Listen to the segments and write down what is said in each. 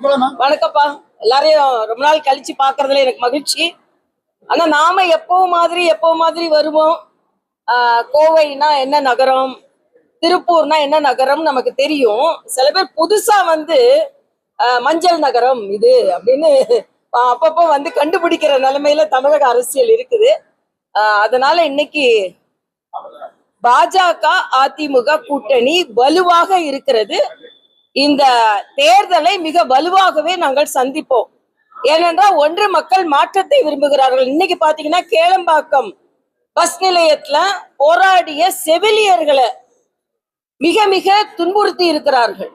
வணக்கம்ப்பா. எல்லாரையும் ரொம்ப நாள் கழிச்சு பாக்குறதுல எனக்கு மகிழ்ச்சி. ஆனா நாம எப்போ மாதிரி எப்போ மாதிரி வருவோம் ஆஹ் கோவைனா என்ன நகரம் திருப்பூர்னா என்ன நகரம் நமக்கு தெரியும். சில பேர் புதுசா வந்து ஆஹ் மஞ்சள் நகரம் இது அப்படின்னு அப்பப்போ வந்து கண்டுபிடிக்கிற நிலைமையில தமிழக அரசியல் இருக்குது. ஆஹ் அதனால இன்னைக்கு பாஜக அதிமுக கூட்டணி வலுவாக இருக்கிறது. இந்த தேர்தலை மிக வலுவாகவே நாங்கள் சந்திப்போம். ஏனென்றால் ஒன்று மக்கள் மாற்றத்தை விரும்புகிறார்கள். இன்னைக்கு பாத்தீங்கன்னா கேளம்பாக்கம் பஸ் நிலையத்துல போராடிய செவிலியர்களை மிக மிக துன்புறுத்தி இருக்கிறார்கள்.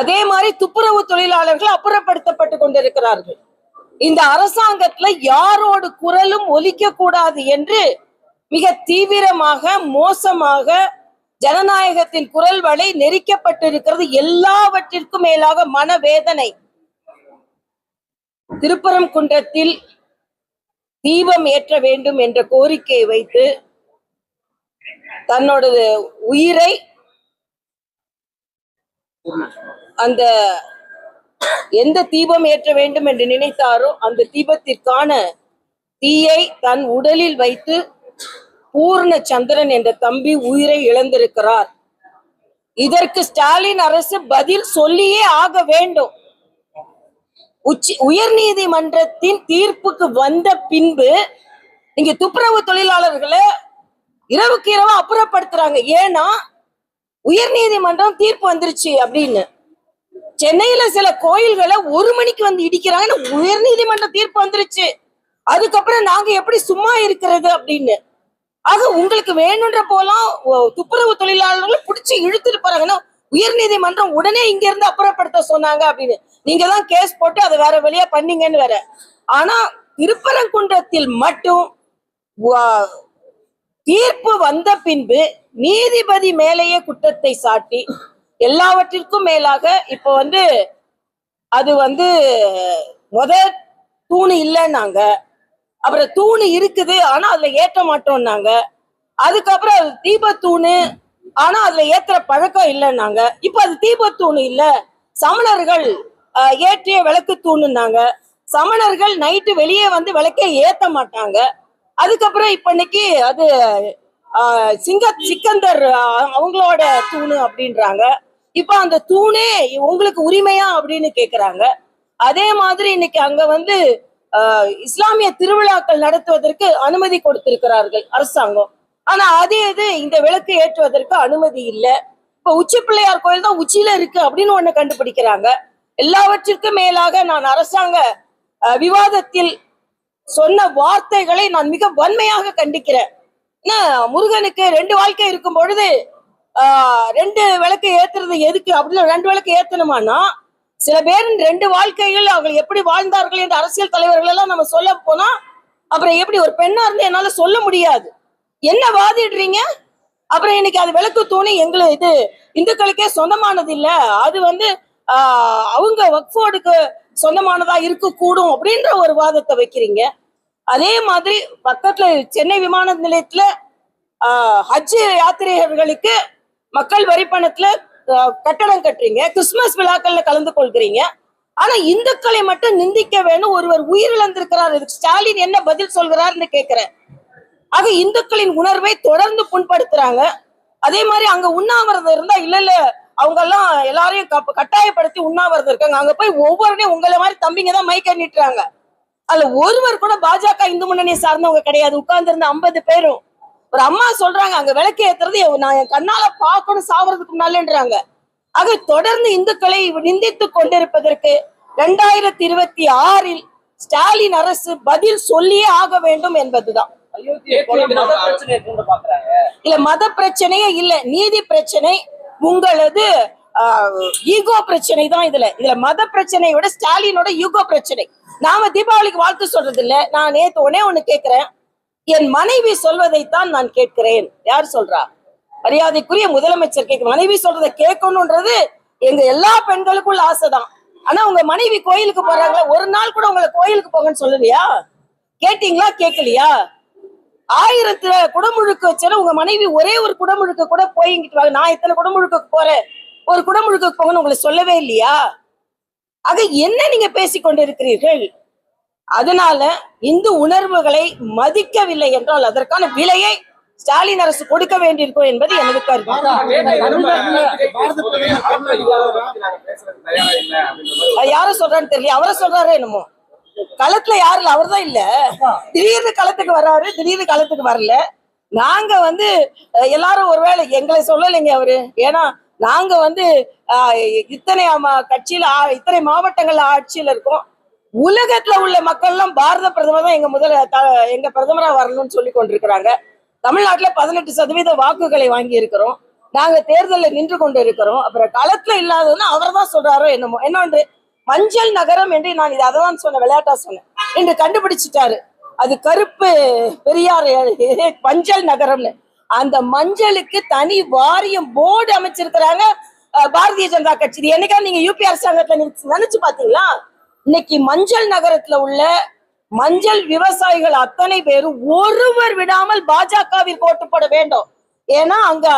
அதே மாதிரி துப்புரவு தொழிலாளர்கள் அப்புறப்படுத்தப்பட்டு கொண்டிருக்கிறார்கள். இந்த அரசாங்கத்துல யாரோடு குரலும் ஒலிக்க கூடாது என்று மிக தீவிரமாக மோசமாக ஜனநாயகத்தின் குரல் வலை நெரிக்கப்பட்டிருக்கிறது. எல்லாவற்றிற்கும் மேலாக மனவேதனை. திருப்பரங்குன்றத்தில் தீபம் ஏற்ற வேண்டும் என்ற கோரிக்கையை வைத்து தன்னோட உயிரை அந்த எந்த தீபம் ஏற்ற வேண்டும் என்று நினைத்தாரோ அந்த தீபத்திற்கான தீயை தன் உடலில் வைத்து பூர்ண சந்திரன் என்ற தம்பி உயிரை இழந்திருக்கிறார். இதற்கு ஸ்டாலின் அரசு பதில் சொல்லியே ஆக வேண்டும். உச்சி உயர் நீதிமன்றத்தின் தீர்ப்புக்கு வந்த பின்பு நீங்க துப்புரவு தொழிலாளர்களை இரவுக்கு இரவு அப்புறப்படுத்துறாங்க. ஏன்னா உயர் நீதிமன்றம் தீர்ப்பு வந்துருச்சு அப்படின்னு. சென்னையில சில கோயில்களை ஒரு மணிக்கு வந்து இடிக்கிறாங்க உயர் நீதிமன்ற தீர்ப்பு வந்துருச்சு. அதுக்கப்புறம் நாங்க எப்படி சும்மா இருக்கிறது அப்படின்னு. ஆக உங்களுக்கு வேணுன்ற போலாம் துப்புரவு தொழிலாளர்களை பிடிச்சி இழுத்துட்டு போறாங்கன்னா உயர் நீதிமன்றம் உடனே இங்க இருந்து அப்புறப்படுத்த சொன்னாங்க அப்படின்னு. நீங்க தான் கேஸ் போட்டு அதை வேற வழியா பண்ணீங்கன்னு வேற. ஆனா திருப்பரங்குன்றத்தில் மட்டும் தீர்ப்பு வந்த பின்பு நீதிபதி மேலேயே குற்றத்தை சாட்டி எல்லாவற்றிற்கும் மேலாக இப்போ வந்து அது வந்து முத தூணு இல்லைன்னாங்க. அப்புறம் தூணு இருக்குது ஆனா அதுல ஏற்ற மாட்டோம்னாங்க. அதுக்கப்புறம் அது தீபத்தூணு ஆனா அதுல ஏத்துற பழக்கம் இல்லைன்னாங்க. இப்ப அது தீபத்தூணு இல்ல. சமணர்கள் ஏற்றிய விளக்கு தூணுன்னாங்க. சமணர்கள் நைட்டு வெளியே வந்து விளக்கே ஏத்த மாட்டாங்க. அதுக்கப்புறம் இப்ப இன்னைக்கு அது சிங்க சிக்கந்தர் அவங்களோட தூணு அப்படின்றாங்க. இப்ப அந்த தூணே உங்களுக்கு உரிமையா அப்படின்னு கேக்குறாங்க. அதே மாதிரி இன்னைக்கு அங்க வந்து இஸ்லாமிய திருவிழாக்கள் நடத்துவதற்கு அனுமதி கொடுத்திருக்கிறார்கள் அரசாங்கம். ஆனா அதே இது இந்த விளக்கு ஏற்றுவதற்கு அனுமதி இல்லை. இப்ப உச்சி பிள்ளையார் கோயில் தான் உச்சியில இருக்கு அப்படின்னு ஒண்ணு கண்டுபிடிக்கிறாங்க. எல்லாவற்றிற்கும் மேலாக நான் அரசாங்க விவாதத்தில் சொன்ன வார்த்தைகளை நான் மிக வன்மையாக கண்டிக்கிறேன். என்ன முருகனுக்கு ரெண்டு வாழ்க்கை இருக்கும் பொழுது ஆஹ், ரெண்டு விளக்கு ஏத்துறது எதுக்கு? அப்படின்னு ரெண்டு விளக்கு ஏத்தணுமானா சில பேர் ரெண்டு வாழ்க்கைகள் அவர்கள் எப்படி வாழ்ந்தார்கள் என்று அரசியல் தலைவர்கள் எல்லாம் நம்ம சொல்ல போனா அப்புறம் எப்படி ஒரு பெண்ணா இருந்து என்னால சொல்ல முடியாது. என்ன வாதிடுறீங்க? அப்புறம் இன்னைக்கு அது விளக்கு தூணி எங்களை இது இந்துக்களுக்கே சொந்தமானது இல்ல அது வந்து ஆஹ், அவங்க வக்ஃபோர்டுக்கு சொந்தமானதா இருக்கக்கூடும் அப்படின்ற ஒரு வாதத்தை வைக்கிறீங்க. அதே மாதிரி பக்கத்துல சென்னை விமான நிலையத்துல ஆஹ், ஹஜ் யாத்திரிகர்களுக்கு மக்கள் வரி பணத்துல கட்டடம் கட்டுறீங்க. கிறிஸ்துமஸ் விழாக்கள்ல கலந்து கொள்கிறீங்க. ஆனா இந்துக்களை மட்டும் நிந்திக்க வேணும். ஒருவர் உயிரிழந்திருக்கிறார். இதுக்கு ஸ்டாலின் என்ன பதில் சொல்கிறார்னு கேட்கிறேன் ஆக இந்துக்களின் உணர்வை தொடர்ந்து புண்படுத்துறாங்க. அதே மாதிரி அங்க உண்ணாவிரதம் இருந்தா இல்ல இல்ல அவங்க எல்லாம் எல்லாரையும் கட்டாயப்படுத்தி உண்ணாவிரதம் இருக்காங்க. அங்க போய் ஒவ்வொருனையும் உங்களை மாதிரி தம்பிங்க தான் மைக்க நிட்டுறாங்க அதுல ஒருவர் கூட பாஜக இந்து முன்னணியை சார்ந்தவங்க கிடையாது. உட்கார்ந்து இருந்த ஐம்பது பேரும். ஒரு அம்மா சொல்றாங்க அங்க விளக்கு ஏத்துறது நான் என் கண்ணால பார்க்கணும் சாவறதுக்கு முன்னாலன்றாங்க. ஆக தொடர்ந்து இந்துக்களை நிந்தித்து கொண்டிருப்பதற்கு ரெண்டாயிரத்தி இருபத்தி ஆறில் ஸ்டாலின் அரசு பதில் சொல்லியே ஆக வேண்டும் என்பதுதான். இல்ல மத பிரச்சனையே இல்ல நீதி பிரச்சனை உங்களது ஈகோ பிரச்சனை தான் இதுல. இதுல மத பிரச்சனையை விட ஸ்டாலினோட ஈகோ பிரச்சனை. நாம தீபாவளிக்கு வாழ்த்து சொல்றது இல்ல நான் நேத்து ஒன்னே ஒண்ணு கேக்குறேன். என் மனைவி சொல்வதைத்தான் நான் கேட்கிறேன். யார் சொல்றா? மரியாதைக்குரிய முதலமைச்சர் கேட்க மனைவி சொல்றதை கேட்கணும்ன்றது எங்க எல்லா பெண்களுக்குள்ள ஆசைதான். ஆனா உங்க மனைவி கோயிலுக்கு போறாங்களா? ஒரு நாள் கூட உங்களை கோயிலுக்கு போங்கன்னு சொல்லலையா? கேட்டீங்களா? கேட்கலையா? ஆயிரத்துல குடமுழுக்கு வச்சாலும் உங்க மனைவி ஒரே ஒரு குடமுழுக்கு கூட போயிங்கிட்டு வாங்க. நான் இத்தனை குடமுழுக்கு போறேன். ஒரு குடமுழுக்கு போங்கன்னு உங்களை சொல்லவே இல்லையா? ஆக என்ன நீங்க பேசிக்கொண்டிருக்கிறீர்கள்? அதனால இந்து உணர்வுகளை மதிக்கவில்லை என்றால் அதற்கான விலையை ஸ்டாலின் அரசு கொடுக்க வேண்டியிருக்கும் என்பது எனது கருத்து. யாரும் சொல்றான்னு தெரியல. அவரை சொல்றாரு என்னமோ? களத்துல யாரு இல்ல? அவர்தான் இல்ல. திடீர்னு களத்துக்கு வர்றாரு. திடீர்னு களத்துக்கு வரல. நாங்க வந்து எல்லாரும் ஒருவேளை எங்களை சொல்லலைங்க அவரு. ஏன்னா நாங்க வந்து இத்தனை கட்சியில இத்தனை மாவட்டங்கள்ல ஆட்சியில இருக்கோம். உலகத்துல உள்ள மக்கள் எல்லாம் பாரத பிரதமர் தான் எங்க முதல த- எங்க பிரதமரா வரணும்னு சொல்லி கொண்டிருக்கிறாங்க. தமிழ்நாட்டுல பதினெட்டு சதவீத வாக்குகளை வாங்கி இருக்கிறோம் நாங்க தேர்தலில் நின்று கொண்டு இருக்கிறோம் அப்புறம் களத்துல இல்லாததுன்னு அவர் தான் சொல்றாரோ என்னமோ. என்னொன்று மஞ்சள் நகரம் என்று நான் இதை அதான் சொன்ன விளையாட்டா சொன்னேன். என்று கண்டுபிடிச்சிட்டாரு. அது கருப்பு பெரியார் மஞ்சள் நகரம்னு. அந்த மஞ்சளுக்கு தனி வாரியம் போர்டு அமைச்சிருக்கிறாங்க பாரதிய ஜனதா கட்சி. என்னைக்கா நீங்க யூபி அரசாங்கத்துல நினைச்சு பாத்தீங்களா இன்னைக்கு மஞ்சள் நகரத்துல உள்ள மஞ்சள் விவசாயிகள் அத்தனை பேரும் ஒருவர் விடாமல் பாஜகவிற்கு ஓட்டு போட வேண்டும். ஏன்னா அங்க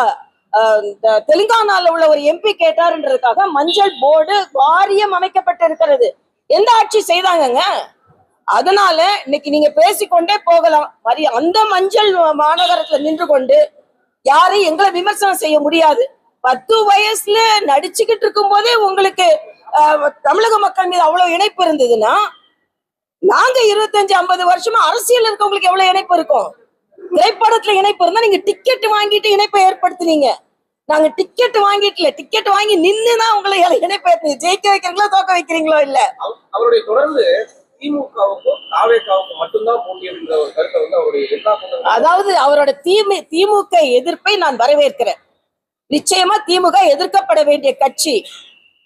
இந்த தெலுங்கானால உள்ள ஒரு எம்பி கேட்டாருன்றதுக்காக மஞ்சள் போர்டு வாரியம் அமைக்கப்பட்டிருக்கிறது. எந்த ஆட்சி செய்தாங்கங்க? அதனால இன்னைக்கு நீங்க பேசிக்கொண்டே போகலாம். அந்த மஞ்சள் மாநகரத்துல நின்று கொண்டு யாரையும் எங்களை விமர்சனம் செய்ய முடியாது. பத்து வயசுல நடிச்சுக்கிட்டு இருக்கும் போதே உங்களுக்கு தமிழக மக்கள் மீது அவ்வளவு இணைப்பு இருந்ததுன்னா நாங்க இருபத்தஞ்சு ஐம்பது வருஷமா அரசியல் இருக்கவங்களுக்கு எவ்வளவு இணைப்பு இருக்கும்? திரைப்படத்துல இணைப்பு இருந்தா நீங்க டிக்கெட் வாங்கிட்டு இணைப்பை ஏற்படுத்துனீங்க. நாங்க டிக்கெட் வாங்கிட்டுல டிக்கெட் வாங்கி நின்னுதான் உங்களை இணைப்பை ஏற்படுத்தி ஜெயிக்க வைக்கிறீங்களோ தோக்க வைக்கிறீங்களோ இல்ல. அவ- அவருடைய தொடர்ந்து அதாவது அவரோட தீமு திமுக எதிர்ப்பை நான் வரவேற்கிறேன். நிச்சயமா திமுக எதிர்க்கப்பட வேண்டிய கட்சி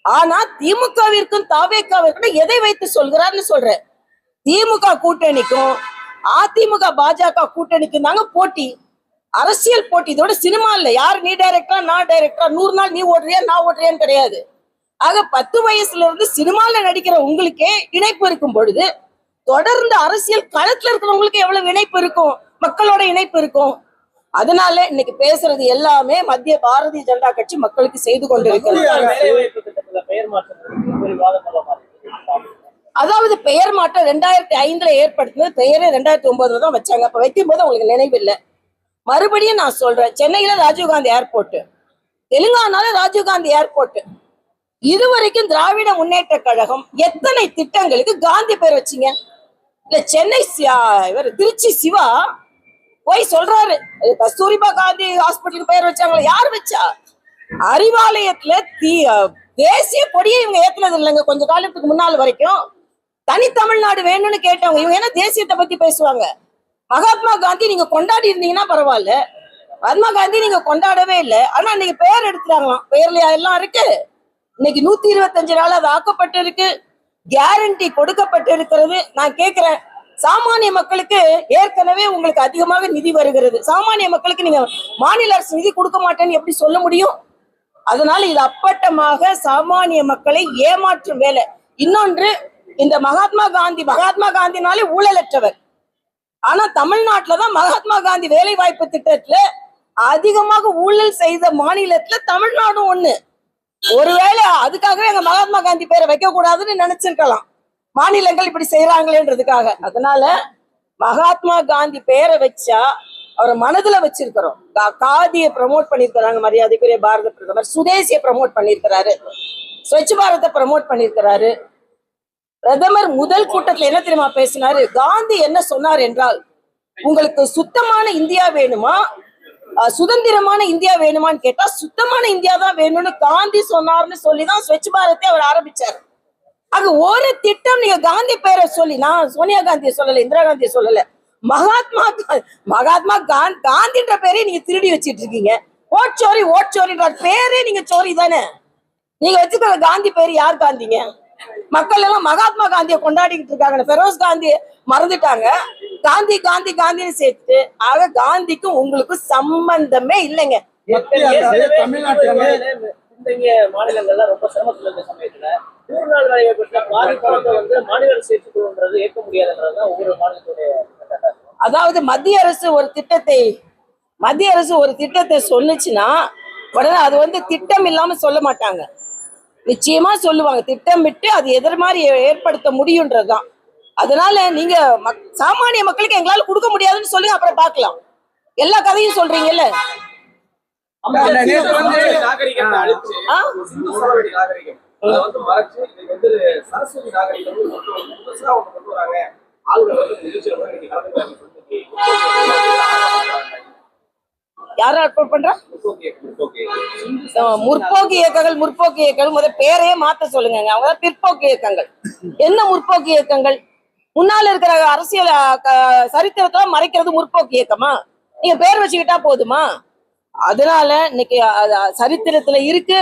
ஆனா திமுகவிற்கும் தாவேக்காவிற்கும் எதை வைத்து சொல்கிறார்னு சொல்றேன். திமுக கூட்டணிக்கும் அதிமுக பாஜக கூட்டணிக்கும் தாங்க போட்டி. அரசியல் போட்டி. இதோட சினிமா இல்ல. யார் நீ டைரக்டரா நான் டைரக்டரா நூறு நாள் நீ ஓடுறியா நான் ஓடுறியான்னு கிடையாது. ஆக பத்து வயசுல இருந்து சினிமால நடிக்கிற உங்களுக்கே இணைப்பு இருக்கும் பொழுது தொடர்ந்து அரசியல் களத்துல இருக்கிறவங்களுக்கு எவ்வளவு இணைப்பு இருக்கும்? மக்களோட இணைப்பு இருக்கும். அதனால இன்னைக்கு பேசுறது எல்லாமே மத்திய பாரதிய ஜனதா கட்சி மக்களுக்கு செய்து கொண்டிருக்கிறது. அதாவது பெயர் மாற்றம் ரெண்டாயிரத்தி ஐந்துல ஏற்படுத்தினது பெயரே ரெண்டாயிரத்தி ஒன்பதுல தான் வச்சாங்க. அப்ப வைக்கும் போது உங்களுக்கு நினைவில்லை மறுபடியும் நான் சொல்றேன் சென்னையில ராஜீவ்காந்தி ஏர்போர்ட் தெலுங்கானால ராஜீவ்காந்தி ஏர்போர்ட் இதுவரைக்கும் திராவிட முன்னேற்ற கழகம் எத்தனை திட்டங்களுக்கு காந்தி பேர் வச்சீங்க? இல்ல சென்னை இவர் திருச்சி சிவா போய் சொல்றாரு. கஸ்தூரிபா காந்தி ஹாஸ்பிட்டலுக்கு பேர் வச்சாங்களா யார் வச்சா? அறிவாலயத்துல தீ தேசிய கொடியை இவங்க ஏத்துனது இல்லைங்க. கொஞ்ச காலத்துக்கு முன்னால் வரைக்கும் தனி தமிழ்நாடு வேணும்னு கேட்டவங்க இவங்க என்ன தேசியத்தை பத்தி பேசுவாங்க? மகாத்மா காந்தி நீங்க கொண்டாடி இருந்தீங்கன்னா பரவாயில்ல. மகாத்மா காந்தி நீங்க கொண்டாடவே இல்லை. ஆனா இன்னைக்கு பெயர் எடுத்துறாங்களாம் பெயர்ல எல்லாம் இருக்கு. இன்னைக்கு நூத்தி இருபத்தஞ்சு நாள் அது ஆக்கப்பட்டிருக்கு. கேரண்டி கொடுக்கப்பட்டிருக்கிறது. நான் கேட்கிறேன் சாமானிய மக்களுக்கு ஏற்கனவே உங்களுக்கு அதிகமாக நிதி வருகிறது. சாமானிய மக்களுக்கு நீங்க மாநில அரசு நிதி கொடுக்க மாட்டேன்னு எப்படி சொல்ல முடியும்? அதனால இது அப்பட்டமாக சாமானிய மக்களை ஏமாற்றும் வேலை. இன்னொன்று இந்த மகாத்மா காந்தி மகாத்மா காந்தினாலே ஊழலற்றவர். ஆனா தமிழ்நாட்டில தான் மகாத்மா காந்தி வேலை வாய்ப்பு திட்டத்துல அதிகமாக ஊழல் செய்த மாநிலத்துல தமிழ்நாடும் ஒண்ணு. ஒருவேளை அதுக்காகவே எங்க மகாத்மா காந்தி பேரை வைக்க கூடாதுன்னு நினைச்சிருக்கலாம். மாநிலங்கள் இப்படி செய்யறாங்களேன்றதுக்காக அதனால மகாத்மா காந்தி பேரை வச்சா அவரை மனதுல வச்சிருக்கிறோம். கா- காதியை ப்ரமோட் பண்ணிருக்கிறாங்க மரியாதைக்குரிய பாரத பிரதமர். சுதேசியை ப்ரமோட் பண்ணிருக்கிறாரு ஸ்வச் பாரத்தை ப்ரமோட் பண்ணிருக்கிறாரு பிரதமர் முதல் கூட்டத்துல என்ன தெரியுமா பேசினாரு? காந்தி என்ன சொன்னார் என்றால் உங்களுக்கு சுத்தமான இந்தியா வேணுமா? சுதந்திரமான இந்தியா வேணுமான்னு கேட்டா சுத்தமான இந்தியா தான் வேணும்னு காந்தி சொன்னார்னு சொல்லிதான் ஸ்வச் பாரத்தை அவர் ஆரம்பிச்சார். அங்க ஒரு திட்டம் நீங்க காந்தி பெயரை சொல்லி நான் சோனியா காந்தியை சொல்லல இந்திரா காந்தியை சொல்லல. மகாத்மா மகாத்மா காந்தி காந்தின்ற பேரே நீங்க திருடி வச்சிட்டு இருக்கீங்க. ஓட்சோரி ஓட்சோரின்ற பேரே நீங்க சோரி தானே? நீங்க வச்சுக்கிற காந்தி பேர் யார் காந்திங்க? மக்கள் எல்லாம் மகாத்மா காந்தியை கொண்டாடிக்கிட்டு இருக்காங்க பெரோஸ் காந்தியை மறந்துட்டாங்க. காந்தி காந்தி காந்தின்னு சேர்த்து ஆக காந்திக்கும் உங்களுக்கும் சம்பந்தமே இல்லைங்க. இன்றைய மாநிலங்கள்ல ரொம்ப சிரமத்தில் இருந்த சமயத்துல நூறு நாள் வேலையை பெற்ற பாதி பணத்தை வந்து மாநில அரசு ஏற்றுக்கொள்வது ஏற்க முடியாதுன்றதுதான் ஒவ்வொரு மாநிலத்துடைய அதாவது மத்திய அரசு ஒரு திட்டத்தை மத்திய அரசு ஒரு திட்டத்தை சொல்லுச்சுன்னா உடனே அது வந்து திட்டம் இல்லாம சொல்ல மாட்டாங்க. நிச்சயமா சொல்லுவாங்க. திட்டமிட்டு அது எதிர் மாதிரி ஏற்படுத்த முடியுன்றதுதான். அதனால நீங்க சாமானிய மக்களுக்கு எங்களால கொடுக்க முடியாதுன்னு சொல்லுங்க அப்புறம் பார்க்கலாம். எல்லா கதையும் சொல்றீங்கல்ல? அப்ப இல்ல, நேத்து வந்து நாகரிகத்தை அழிச்சு ஆ? சிந்து சமவெளி நாகரிகம். அதை வந்து மறைச்சு இன்னைக்கு வந்து சரஸ்வதி நாகரிகம் வந்து கொண்டு வந்து புதுசா ஒண்ணு கொண்டு வராங்க. ஆளுநர் வந்து நிகழ்ச்சியில கூட இன்னைக்கு கலந்துக்கிறாங்க சொல்லி யார் அர்ப்பணம் பண்றா? முற்போக்கு இயக்கங்கள் முற்போக்கு இயக்கங்கள். முத பேரையே மாத்த சொல்லுங்க. அவங்க பிற்போக்கு இயக்கங்கள். என்ன முற்போக்கு இயக்கங்கள்? முன்னால இருக்கிற அரசியல் சரித்திரத்தை மறைக்கிறது முற்போக்கு இயக்கமா? நீங்க பேர் வச்சுக்கிட்டா போதுமா? அதனால இன்னைக்கு அது சரித்திரத்துல இருக்கு.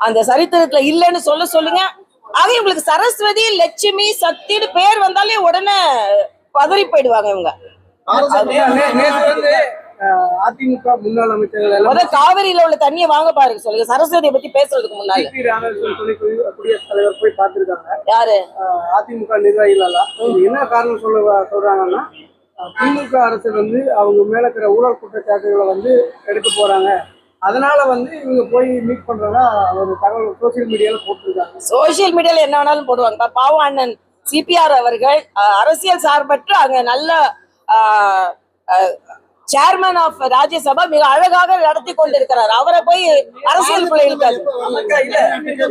அந்த சரித்திரத்துல இல்லைன்னு சொல்ல சொல்லுங்க. ஆக உங்களுக்கு சரஸ்வதி லட்சுமி சக்தின்னு பேர் வந்தாலே உடனே பதறி போயிடுவாங்க இவங்க. அதிமுக முன்னாள் அமைச்சர்கள் எல்லாம் முத காவிரியில உள்ள தண்ணியை வாங்க பாருங்க சொல்லுங்க. சரஸ்வதியை பத்தி பேசுறதுக்கு குடியரசுத் தலைவர் போய் பார்த்திருக்காங்க. யாரு? அதிமுக நிர்வாகிகள் என்ன காரணம் சொல்ல சொல்றாங்கன்னா திமுக அரசு வந்து அவங்க மேல இருக்கிற ஊழல் குற்றச்சாட்டுகளை வந்து எடுக்க போறாங்க. அதனால வந்து இவங்க போய் மீட் பண்றதா ஒரு தகவல் சோசியல் மீடியால போட்டிருக்காங்க. சோசியல் மீடியால என்ன வேணாலும் போடுவாங்க. பாவம் அண்ணன் சிபிஆர் அவர்கள் அரசியல் சார்பற்று அங்க நல்ல சேர்மன் ஆஃப் ராஜ்யசபா மிக அழகாக நடத்தி கொண்டிருக்கிறார். அவரை போய் அரசியல்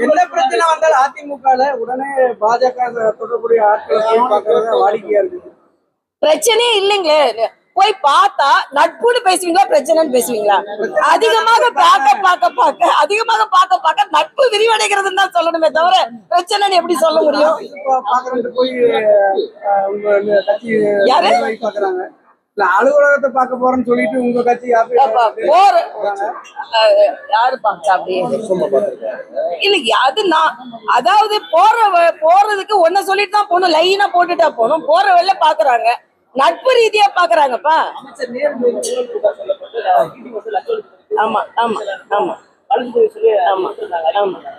என்ன பிரச்சனை வந்தாலும் அதிமுகல உடனே பாஜக தொடர்புடைய ஆட்களை வாடிக்கையா இருக்குது. பிரச்சனையே இல்லைங்களே. போய் பார்த்தா நட்புன்னு பேசுவீங்களா பிரச்சனைன்னு பேசுவீங்களா? அதிகமாக பார்க்க பார்க்க பார்க்க அதிகமாக பார்க்க பார்க்க நட்பு விரிவடைகிறதுன்னு தான் சொல்லணுமே தவிர பிரச்சனைன்னு எப்படி சொல்ல முடியும்? யாரு? அலுவலகத்தை பார்க்க போறேன்னு சொல்லிட்டு உங்க கட்சி யாரு பார்த்தா அப்படியே? இல்ல அது நான் அதாவது போற போறதுக்கு ஒன்ன சொல்லிட்டு தான் போகணும் லைனா போட்டுட்டா போகணும். போற வழியில பாக்குறாங்க. நட்பு ரீதியா பாக்குறாங்கப்பா. ஆமா ஆமா ஆமா. ஆமா.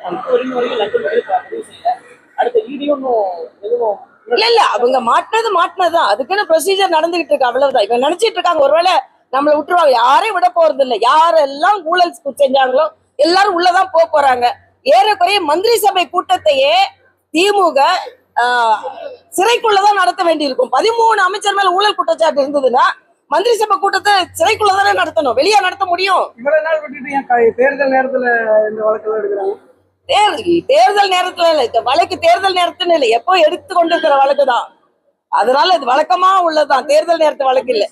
ஆமா, ஆமா. இல்ல இல்ல அவங்க மாட்டினது மாட்டினதுதான். அதுக்குன்னு ப்ரொசீஜர் நடந்துகிட்டு இருக்கு அவ்வளவுதான். இவங்க நினைச்சிட்டு இருக்காங்க ஒருவேளை நம்மளை விட்டுருவாங்க. யாரையும் விட போறது இல்ல யாரெல்லாம் ஊழல் செஞ்சாங்களோ எல்லாரும் உள்ளதான் போக போறாங்க. ஏறக்குறைய மந்திரி சபை கூட்டத்தையே திமுக சிறைக்குள்ளதான் நடத்த வேண்டியிருக்கும். பதிமூணு அமைச்சர் மேல ஊழல் குற்றச்சாட்டு இருந்ததுன்னா மந்திரி சபை கூட்டத்தை சிறைக்குள்ளதானே நடத்தணும். வெளியே நடத்த முடியும். இவ்வளவு நாள் விட்டுட்டு தேர்தல் நேரத்துல இந்த வழக்கெல்லாம் எடுக்கிறாங்க? தேர்தல் தேர்தல் நேரத்துல இல்ல. வழக்கு தேர்தல் நேரத்துன்னு இல்லை. எப்போ எடுத்து கொண்டிருக்கிற வழக்கு தான் அதனால இது வழக்கமா உள்ளதுதான். தேர்தல் நேரத்து வழக்கு இல்ல.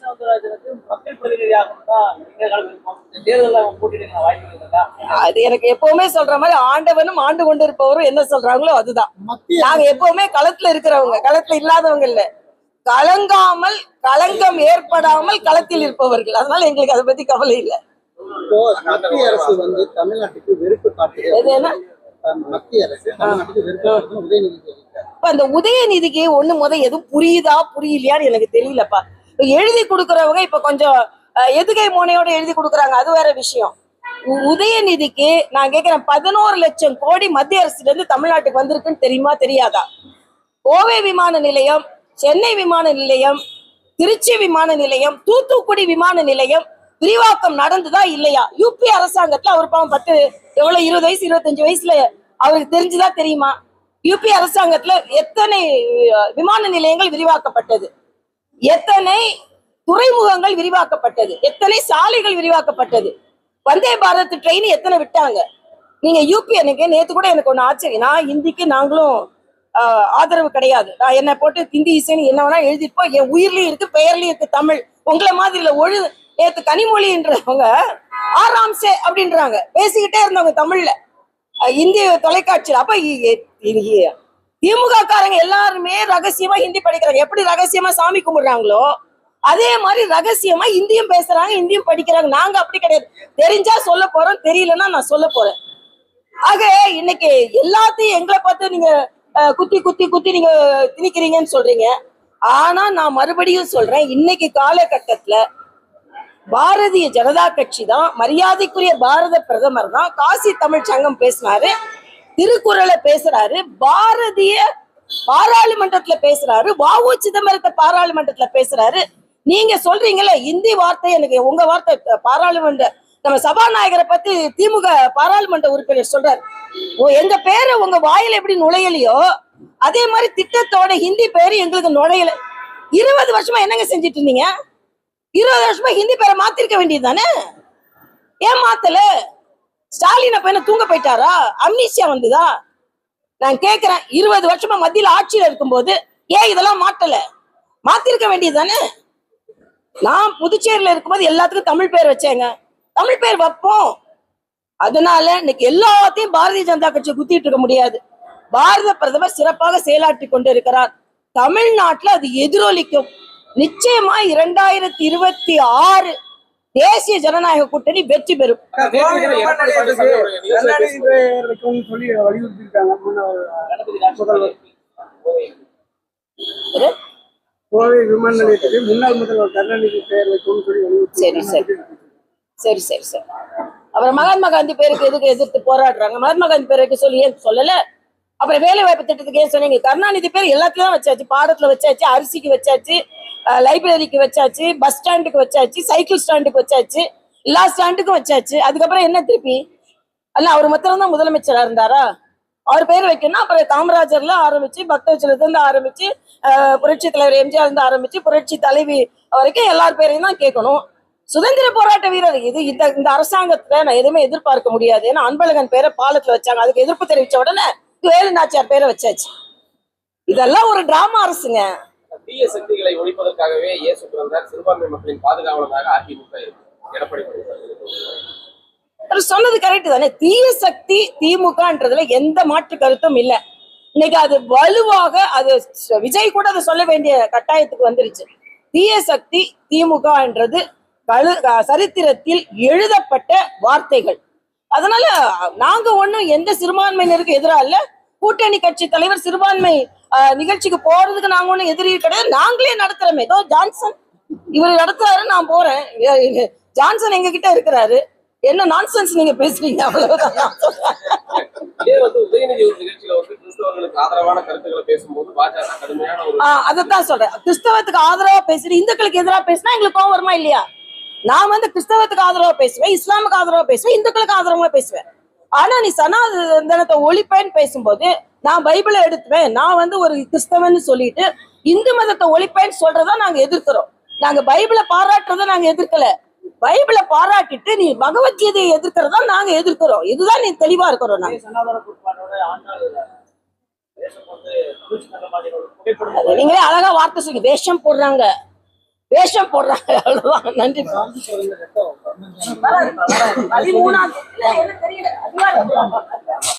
அது எனக்கு எப்பவுமே சொல்ற மாதிரி ஆண்டவனும் ஆண்டு கொண்டு இருப்பவரும் என்ன சொல்றாங்களோ அதுதான். நாங்க எப்பவுமே களத்துல இருக்கிறவங்க. களத்துல இல்லாதவங்க இல்ல. கலங்காமல் களங்கம் ஏற்படாமல் களத்தில் இருப்பவர்கள். அதனால எங்களுக்கு அதை பத்தி கவலை இல்ல. மத்திய அரசு வந்து தமிழ்நாட்டுக்கு வெறுப்பு என்ன? மத்திய அரசு உதயநிதி அந்த உதயநிதிக்கு ஒண்ணு முத எதுவும் புரியுதா புரியலையான்னு எனக்கு தெரியலப்பா. எழுதி கொடுக்கறவங்க இப்ப கொஞ்சம் எதுகை மோனையோட எழுதி கொடுக்கறாங்க அது வேற விஷயம். உதயநிதிக்கு நான் கேக்குறேன் பதினோரு லட்சம் கோடி மத்திய அரசுல இருந்து தமிழ்நாட்டுக்கு வந்திருக்குன்னு தெரியுமா தெரியாதா? கோவை விமான நிலையம் சென்னை விமான நிலையம் திருச்சி விமான நிலையம் தூத்துக்குடி விமான நிலையம் விரிவாக்கம் நடந்துதா இல்லையா? யூபி அரசாங்கத்துல அவர் பாவம் பத்து எவ்வளவு இருபது வயசு இருபத்தஞ்சு வயசுல அவருக்கு தெரிஞ்சுதா தெரியுமா? யூபி அரசாங்கத்துல எத்தனை விமான நிலையங்கள் விரிவாக்கப்பட்டது? எத்தனை துறைமுகங்கள் விரிவாக்கப்பட்டது? எத்தனை சாலைகள் விரிவாக்கப்பட்டது? வந்தே பாரத் ட்ரெயின் எத்தனை விட்டாங்க? நீங்க யூபி எனக்கு நேத்து கூட எனக்கு ஒண்ணு ஆச்சரியம். நான் இந்திக்கு நாங்களும் ஆஹ், ஆதரவு கிடையாது. நான் என்ன போட்டு ஹிந்தி இசைன்னு என்ன வேணா எழுதிருப்போம் என் உயிர்லயும் இருக்கு பெயர்லயும் இருக்கு தமிழ். உங்களை மாதிரி இல்ல ஒழு நேத்து கனிமொழின்றவங்க ஆராம்சே அப்படின்றாங்க. பேசிக்கிட்டே இருந்தவங்க தமிழ்ல. இந்திய தொலைக்காட்சியில். அப்ப இ- இ- திமுக காரங்க எல்லாருமே ரகசியமா ஹிந்தி படிக்கிறாங்க. எப்படி ரகசியமா சாமி கும்பிடுறாங்களோ அதே மாதிரி ரகசியமா இந்தியும் பேசுறாங்க இந்தியும் படிக்கிறாங்க. நாங்க அப்படி கிடையாது. தெரிஞ்சா சொல்ல போறோம் தெரியலன்னா நான் சொல்ல போறேன். ஆக இன்னைக்கு எல்லாத்தையும் எங்களை பார்த்து நீங்க குத்தி குத்தி குத்தி நீங்க திணிக்கிறீங்கன்னு சொல்றீங்க. ஆனா நான் மறுபடியும் சொல்றேன் இன்னைக்கு காலகட்டத்துல பாரதிய ஜனதா கட்சி தான். மரியாதைக்குரிய பாரத பிரதமர் தான். காசி தமிழ் சங்கம் பேசினாரு. திருக்குறளை பேசுறாரு. பாரதிய பாராளுமன்றத்துல பேசுறாரு. வாவு சிதம்பரத்தை பாராளுமன்றத்துல பேசுறாரு. நீங்க சொல்றீங்கல்ல இந்தி வார்த்தை எனக்கு உங்க வார்த்தை பாராளுமன்ற நம்ம சபாநாயகரை பத்தி திமுக பாராளுமன்ற உறுப்பினர் சொல்றாரு. ஓ எங்க பேரு உங்க வாயில எப்படி நுழையலையோ அதே மாதிரி திட்டத்தோட ஹிந்தி பேரு எங்களுக்கு நுழையல. இருபது வருஷமா என்னங்க செஞ்சுட்டு இருந்தீங்க? இருபது வருஷமா ஹிந்தி பேரை மாத்திருக்க வேண்டியது தானே ஏன் மாத்தல ஸ்டாலின் அப்ப என்ன தூங்க போயிட்டாரா? அம்னிசியா வந்துதா? நான் கேக்குறேன் இருபது வருஷமா மத்தியில ஆட்சியில இருக்கும்போது ஏன் இதெல்லாம் மாட்டல மாத்திருக்க வேண்டியது தானே நான் புதுச்சேரியில இருக்கும்போது எல்லாத்துக்கும் தமிழ் பேர் வச்சேங்க. தமிழ் பேர் வைப்போம். அதனால இன்னைக்கு எல்லாத்தையும் பாரதிய ஜனதா கட்சி குத்திட்டு இருக்க முடியாது. பாரத பிரதமர் சிறப்பாக செயலாற்றி கொண்டிருக்கிறார். தமிழ்நாட்டுல அது எதிரொலிக்கும். நிச்சயமா இரண்டாயிரத்தி இருபத்தி ஆறு தேசிய ஜனநாயக கூட்டணி வெற்றி பெறும். கோவை விமான வலியுறுத்திருக்காங்க முன்னாள் முதல்வர் கருணாநிதி பெயர் சொல்லி சரி, சரி. சரி சரி சரி. அப்புறம் மகாத்மா காந்தி பேருக்கு எதுக்கு எதிர்த்து போராடுறாங்க? மகாத்மா காந்தி பேர் வைக்க சொல்லி ஏன் சொல்லல? அப்புறம் வேலை வாய்ப்பு திட்டத்துக்கு ஏன் சொன்னீங்க? கருணாநிதி பேர் எல்லாத்துலயும் வச்சாச்சு. பாடத்துல வச்சாச்சு அரிசிக்கு வச்சாச்சு லைப்ரரிக்கு வச்சாச்சு பஸ் ஸ்டாண்டுக்கு வச்சாச்சு சைக்கிள் ஸ்டாண்டுக்கு வச்சாச்சு எல்லா ஸ்டாண்டுக்கும் வச்சாச்சு. அதுக்கப்புறம் என்ன திருப்பி? அல்ல அவர் மாத்திரம் தான் முதலமைச்சரா இருந்தாரா? அவர் பேர் வைக்கணும்னா அப்புறம் காமராஜர்ல ஆரம்பிச்சு பக்தவச்சலத்துலேருந்து ஆரம்பிச்சு புரட்சி தலைவர் எம்ஜிஆர் இருந்து ஆரம்பிச்சு புரட்சி தலைவி வரைக்கும் எல்லார் பேரையும் தான் கேட்கணும். சுதந்திர போராட்ட வீரர் இது. இந்த இந்த அரசாங்கத்துல நான் எதுவுமே எதிர்பார்க்க முடியாது. ஏன்னா அன்பழகன் பேரை பாலத்துல வச்சாங்க. அதுக்கு எதிர்ப்பு தெரிவிச்ச உடனே வேலு நாச்சியார் பேரை வச்சாச்சு. இதெல்லாம் ஒரு டிராமா அரசுங்க. தீய சக்திகளை ஒழிப்பதற்காகவே இயேசு பிறந்தார். சிறுபான்மை மக்களின் பாதுகாவலராக அதிமுக இருக்கு எடப்பாடி சொன்னது கரெக்ட் தானே? தீய சக்தி திமுகன்றதுல எந்த மாற்று கருத்தும் இல்ல. இன்னைக்கு அது வலுவாக அது விஜய் கூட அதை சொல்ல வேண்டிய கட்டாயத்துக்கு வந்துருச்சு. தீய சக்தி திமுகன்றது கழு சரித்திரத்தில் எழுதப்பட்ட வார்த்தைகள். அதனால நாங்க ஒண்ணும் எந்த சிறுபான்மையினருக்கு எதிராக இல்லை. கூட்டணி கட்சி தலைவர் சிறுபான்மை நிகழ்ச்சிக்கு போறதுக்கு நாங்க ஒண்ணும் எதிரி கிடையாது. நாங்களே நடத்துறோமே. ஏதோ ஜான்சன். இவர் நடத்துறாரு நான் போறேன். ஜான்சன் எங்க கிட்ட இருக்கிறாரு. என்ன நான்சென்ஸ் நீங்க பேசுறீங்க அவ்வளவுதான். அதைத்தான் சொல்றேன். கிறிஸ்தவத்துக்கு ஆதரவா பேசுறேன் இந்துக்களுக்கு எதிராக பேசினா எங்களுக்கு கோவம் வருமா இல்லையா? நான் வந்து கிறிஸ்தவத்துக்கு ஆதரவா பேசுவேன் இஸ்லாமுக்கு ஆதரவா பேசுவேன் இந்துக்களுக்கு ஆதரவா பேசுவேன். ஆனா நீ சனாதனத்தை ஒழிப்பேன்னு பேசும்போது நான் பைபிளை எடுத்துவேன். நான் வந்து ஒரு கிறிஸ்தவன்னு சொல்லிட்டு இந்து மதத்தை ஒழிப்பேன்னு சொல்றதா நாங்க எதிர்க்கிறோம். நாங்க பைபிளை பாராட்டுறதை நாங்க எதிர்க்கல. பைபிளை பாராட்டிட்டு நீ பகவத்கீதையை எதிர்க்கிறதா நாங்க எதிர்க்கிறோம். இதுதான் நீ தெளிவா இருக்கிறோம் நாங்க. நீங்களே அழகா வார்த்தை சொல்லி வேஷம் போடுறாங்க. வேஷம் போடுறாங்க. அவ்வளவுதான். நன்றி. பதிமூணாம்